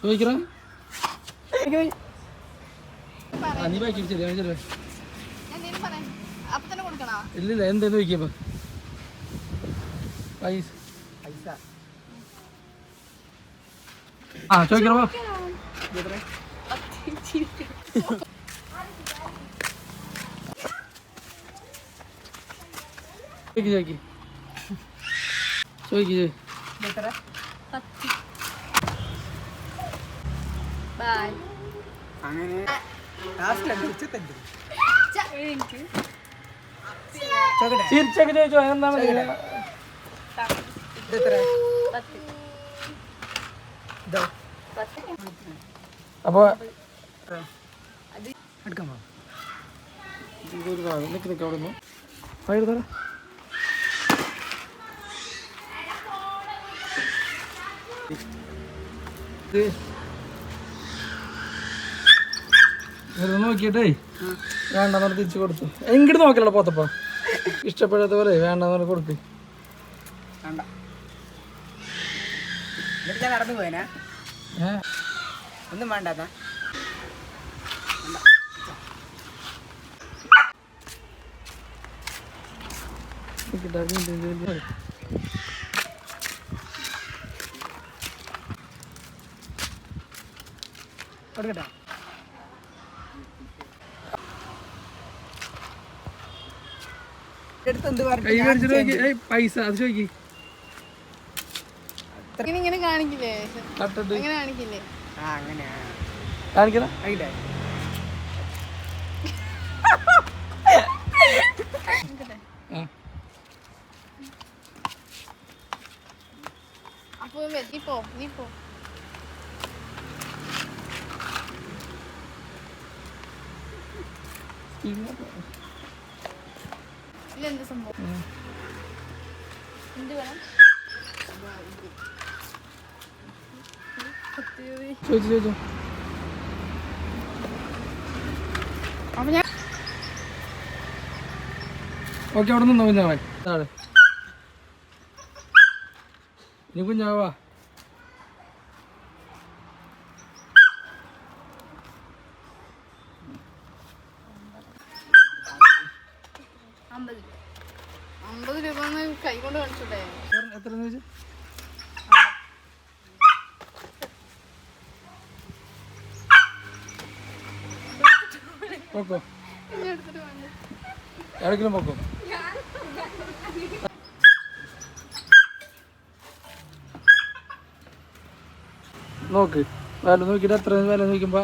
ചോദിക്കറ നീ ബാക്കി ചെറിയ ചെറിയ ഇല്ലില്ല എന്തേന്ന് ചോദിക്കപ്പോ പൈസ. ആ ചോദിക്കറോ? ചോദിക്ക് ചോദിക്ക്. ചോദിക്ക് ഇതെത്രേ? ബൈ അങ്ങനെ എനിക്ക്. ചിരിച്ചൊക്കെ ചോദിച്ചോ? പത്ത്. പത്ത്. അപ്പൊ എടുക്കാൻ പോകാം നിക്ക് അവിടെ നിന്ന്. വെറുതെ നോക്കിയിട്ടേ വേണ്ടെന്ന് പറഞ്ഞ് തിരിച്ചു കൊടുത്തു. എങ്ങോട്ട് നോക്കില്ല പോത്തപ്പ. ഇഷ്ടപ്പെടാത്ത പോലെ വേണ്ടെന്ന് പറഞ്ഞ് കൊടുക്ക് നടന്നു പോയനാ. ഒന്നും വേണ്ടാ എന്നാ നിൽക്കട്ടെ വീണ്ടും വീണ്ടും കൊടുക്കട്ടെ? പൈസ അത് ചോദിക്ക്. ഇങ്ങനെ ഇങ്ങനെ കാണിക്കില്ലേ? കട്ടിട്ട് അങ്ങനെ കാണിക്കില്ലേ ആ. അങ്ങനെയാണ് കാണിക്കണം അപ്പൊ നീ പോ നീ പോ. ചോദിച്ചു ചോദിച്ചു അപ്പൊ ഞാൻ ഓക്കെ അവിടെ. നിന്നോ കുഞ്ഞാവേ താഴെ ഇനി കുഞ്ഞാവാ. അമ്പത് രൂപ കൈ കൊണ്ട് കാണിച്ചൂടെ? എത്ര പോക്കോ. എവിടെങ്കിലും പോക്കോ. നോക്ക്. വില നോക്കിയിട്ട് എത്ര വില നോക്കുമ്പോ